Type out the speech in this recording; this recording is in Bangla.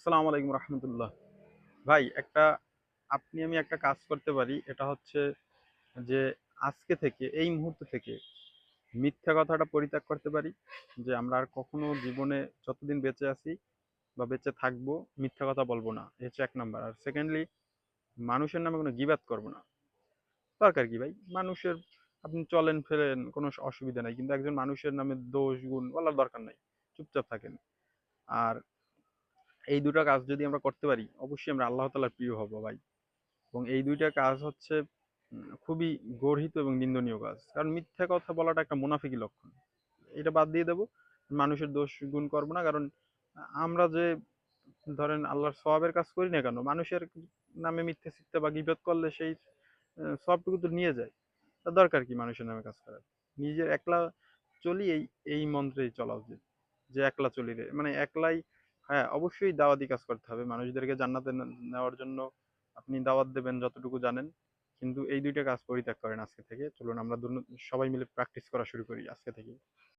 আসসালামু আলাইকুম রহমতুল্লাহ। ভাই, একটা, আপনি, আমি একটা কাজ করতে পারি, এটা হচ্ছে যে আজকে থেকে, এই মুহূর্ত থেকে মিথ্যা কথাটা পরিত্যাগ করতে পারি, যে আমরা আর কখনো জীবনে যতদিন বেঁচে আছি বা বেঁচে থাকব, মিথ্যা কথা বলব না। হচ্ছে এক নাম্বার। আর সেকেন্ডলি মানুষের নামে কোনো গিবাত করব না। দরকার কি ভাই? মানুষের, আপনি চলেন ফেলেন, কোনো অসুবিধা নাই। কিন্তু একজন মানুষের নামে দোষ, গুণ বলার দরকার নাই। চুপচাপ থাকেন। আর এই দুটো কাজ যদি আমরা করতে পারি, অবশ্যই আমরা আল্লাহ তালার প্রিয় হব ভাই। এবং এই দুইটা কাজ হচ্ছে খুবই গর্হিত এবং নিন্দনীয় কাজ। কারণ মিথ্যা কথা বলাটা একটা মুনাফিকি লক্ষণ। এটা বাদ দিয়ে দেবো, মানুষের দোষ গুণ করব না। কারণ, আমরা যে, ধরেন আল্লাহর সওয়াবের কাজ করি না কেন, মানুষের নামে মিথ্যে সিথ্যে বা গীবত করলে সেই সবটুকু তো নিয়ে যায়। তার দরকার কি মানুষের নামে কাজ করার? নিজের একলা চলি এই এই মন্ত্রেই চলা উচিত। যে একলা চলি রে মানে একলাই হ্যাঁ অবশ্যই দাওয়াতি কাজ করতে হবে। মানুষদেরকে জান্নাতে নেওয়ার জন্য আপনি দাওয়াত দেবেন যতটুকু জানেন। কিন্তু এই দুইটা কাজ পরিত্যাগ করেন আজকে থেকে। চলুন আমরা সবাই মিলে প্র্যাকটিস করা শুরু করি আজকে থেকে